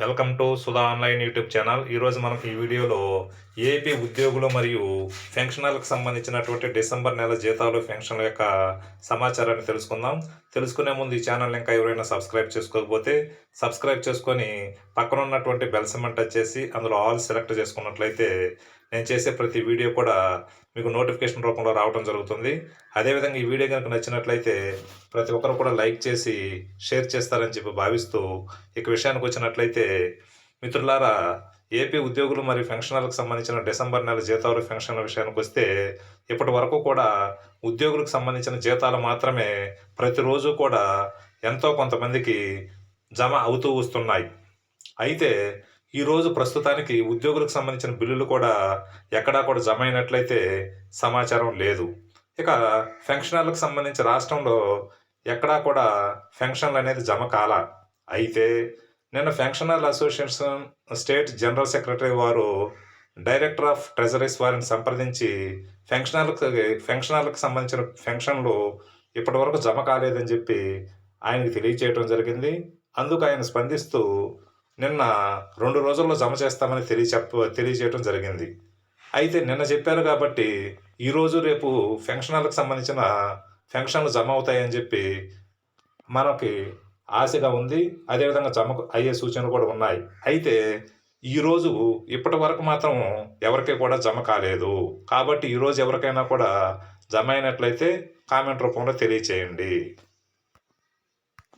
Welcome to Sudha online YouTube channel. ఈరోజు మనం ఈ వీడియోలో ఏపీ ఉద్యోగులు మరియు పెన్షనర్లకు సంబంధించినటువంటి డిసెంబర్ నెల జీతాలు పెన్షన్ల యొక్క సమాచారాన్ని తెలుసుకుందాం. తెలుసుకునే ముందు ఈ ఛానల్ ఇంకా ఎవరైనా సబ్స్క్రైబ్ చేసుకోకపోతే సబ్స్క్రైబ్ చేసుకొని పక్కన ఉన్నటువంటి బెల్ వచ్చేసి టచ్ చేసి అందులో ఆల్ సెలెక్ట్ చేసుకున్నట్లయితే నేను చేసే ప్రతి వీడియో కూడా మీకు నోటిఫికేషన్ రూపంలో రావడం జరుగుతుంది. అదేవిధంగా ఈ వీడియో కనుక నచ్చినట్లయితే ప్రతి ఒక్కరు కూడా లైక్ చేసి షేర్ చేస్తారని చెప్పి భావిస్తూ ఇక విషయానికి వచ్చినట్లయితే మిత్రులారా ఏపీ ఉద్యోగులు మరియు పెన్షనర్లకు సంబంధించిన డిసెంబర్ నెల జీతాలు పెన్షన్ల విషయానికి వస్తే ఇప్పటి వరకు కూడా ఉద్యోగులకు సంబంధించిన జీతాలు మాత్రమే ప్రతిరోజు కూడా ఎంతో కొంతమందికి జమ అవుతూ వస్తున్నాయి. అయితే ఈరోజు ప్రస్తుతానికి ఉద్యోగులకు సంబంధించిన బిల్లులు కూడా ఎక్కడా కూడా జమ అయినట్లయితే సమాచారం లేదు. ఇక ఫెన్షనర్లకు సంబంధించి రాష్ట్రంలో ఎక్కడా కూడా ఫెన్షన్లు అనేది జమ కాల. అయితే నిన్న ఫెన్షనర్ల అసోసియేషన్ స్టేట్ జనరల్ సెక్రటరీ వారు డైరెక్టర్ ఆఫ్ ట్రెజరీస్ వారిని సంప్రదించి ఫెన్షనర్లకు ఫెన్షనర్లకు సంబంధించిన ఫెన్షన్లు ఇప్పటి వరకు జమ కాలేదని చెప్పి ఆయనకు తెలియచేయడం జరిగింది. అందుకు ఆయన స్పందిస్తూ నిన్న రెండు రోజుల్లో జమ చేస్తామని తెలియ తెలియజేయటం జరిగింది. అయితే నిన్న చెప్పారు కాబట్టి ఈరోజు రేపు పెన్షనర్లకు సంబంధించిన పెన్షన్లు జమ అవుతాయని చెప్పి మనకి ఆశగా ఉంది. అదేవిధంగా జమ అయ్యే సూచనలు కూడా ఉన్నాయి. అయితే ఈరోజు ఇప్పటి వరకు మాత్రం ఎవరికి కూడా జమ కాలేదు. కాబట్టి ఈరోజు ఎవరికైనా కూడా జమ అయినట్లయితే కామెంట్ రూపంలో తెలియచేయండి.